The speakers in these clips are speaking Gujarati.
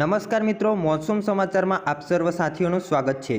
નમસ્કાર મિત્રો મોનસૂન સમાચારમાં આપ સર્વ સાથીઓનું સ્વાગત છે.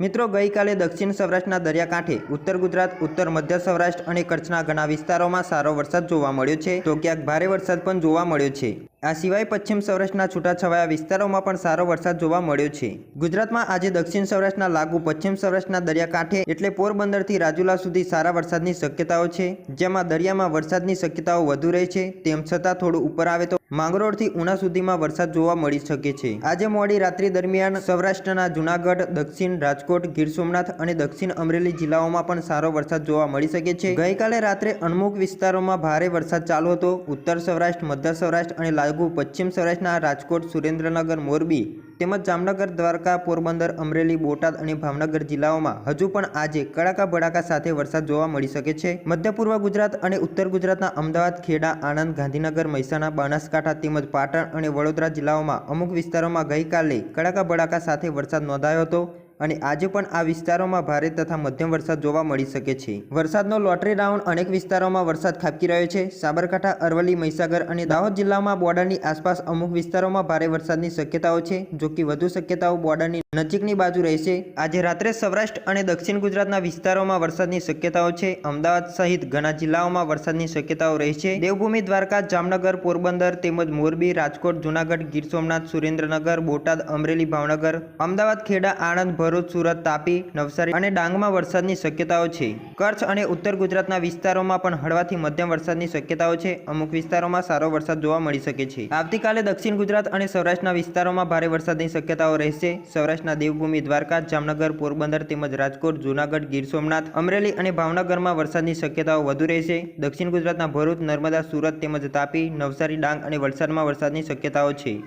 મિત્રો, ગઈકાલે દક્ષિણ સૌરાષ્ટ્રના દરિયાકાંઠે ઉત્તર ગુજરાત, ઉત્તર મધ્ય સૌરાષ્ટ્ર અને કચ્છના ઘણા વિસ્તારોમાં સારો વરસાદ જોવા મળ્યો છે, તો ક્યાંક ભારે વરસાદ પણ જોવા મળ્યો છે. આ સિવાય પશ્ચિમ સૌરાષ્ટ્રના છૂટાછવાયા વિસ્તારોમાં પણ સારો વરસાદ જોવા મળ્યો છે. ગુજરાતમાં આજે દક્ષિણ સૌરાષ્ટ્રના લાગુ પશ્ચિમ સૌરાષ્ટ્રના દરિયાકાંઠે એટલે પોરબંદરથી રાજુલા સુધી સારા વરસાદની શક્યતાઓ છે, જેમાં દરિયામાં વરસાદની શક્યતાઓ વધુ રહે છે, તેમ છતાં થોડું ઉપર આવે તો માંગરોળથી ઉના સુધીમાં વરસાદ જોવા મળી શકે છે. આજે મોડી રાત્રિ દરમિયાન સૌરાષ્ટ્રના જુનાગઢ, દક્ષિણ રાજકોટ, ગીર સોમનાથ અને દક્ષિણ અમરેલી જિલ્લાઓમાં પણ સારો વરસાદ જોવા મળી શકે છે. ગઈકાલે રાત્રે અણમુક વિસ્તારોમાં ભારે વરસાદ ચાલુ હતો. ઉત્તર સૌરાષ્ટ્ર, મધ્ય સૌરાષ્ટ્ર અને લાગુ પશ્ચિમ સૌરાષ્ટ્રના રાજકોટ, સુરેન્દ્રનગર, મોરબી તેમજ જામનગર, દ્વારકા, પોરબંદર, અમરેલી, બોટાદ અને ભાવનગર જિલ્લાઓમાં હજુ પણ આજે કડાકા ભડાકા સાથે વરસાદ જોવા મળી શકે છે. મધ્ય પૂર્વ ગુજરાત અને ઉત્તર ગુજરાતના અમદાવાદ, ખેડા, આણંદ, ગાંધીનગર, મહેસાણા, બનાસકાંઠા તેમજ પાટણ અને વડોદરા જિલ્લાઓમાં અમુક વિસ્તારોમાં ગઈકાલે કડાકા ભડાકા સાથે વરસાદ નોંધાયો હતો. અને આજે પણ આ વિસ્તારોમાં ભારે તથા મધ્યમ વરસાદ જોવા મળી શકે છે. વરસાદનો લોટરી રાઉન્ડ અનેક વિસ્તારોમાં વરસાદ ખાબકી રહ્યો છે. સાબરકાંઠા, અરવલ્લી, મહીસાગર અને દાહોદ જિલ્લામાં બોર્ડરની આસપાસ અમુક વિસ્તારોમાં ભારે વરસાદની શક્યતાઓ છે. જો કે વધુ શક્યતાઓ બોર્ડરની નજીકની બાજુ રહેશે. આજે રાત્રે સૌરાષ્ટ્ર અને દક્ષિણ ગુજરાતના વિસ્તારોમાં વરસાદની શક્યતાઓ છે. અમદાવાદ સહિત ઘણા જિલ્લાઓમાં વરસાદની શક્યતાઓ રહેશે. દેવભૂમિ, દ્વારકા, જામનગર, પોરબંદર તેમજ મોરબી, રાજકોટ, જુનાગઢ, ગીર સોમનાથ, સુરેન્દ્રનગર, બોટાદ, અમરેલી, ભાવનગર, અમદાવાદ, ખેડા, આણંદ ભરૂચ, સુરત, તાપી, નવસારી અને ડાંગમાં વરસાદની શક્યતાઓ છે. કચ્છ અને ઉત્તર ગુજરાતના વિસ્તારોમાં પણ હળવાથી મધ્યમ વરસાદની શક્યતાઓ છે. અમુક વિસ્તારોમાં સારો વરસાદ જોવા મળી શકે છે. આવતીકાલે દક્ષિણ ગુજરાત અને સૌરાષ્ટ્રના વિસ્તારોમાં ભારે વરસાદની શક્યતાઓ રહેશે. સૌરાષ્ટ્રના દેવભૂમિ, દ્વારકા, જામનગર, પોરબંદર તેમજ રાજકોટ, જૂનાગઢ, ગીર સોમનાથ, અમરેલી અને ભાવનગરમાં વરસાદની શક્યતાઓ વધુ રહેશે. દક્ષિણ ગુજરાતના ભરૂચ, નર્મદા, સુરત તેમજ તાપી, નવસારી, ડાંગ અને વલસાડમાં વરસાદની શક્યતાઓ છે.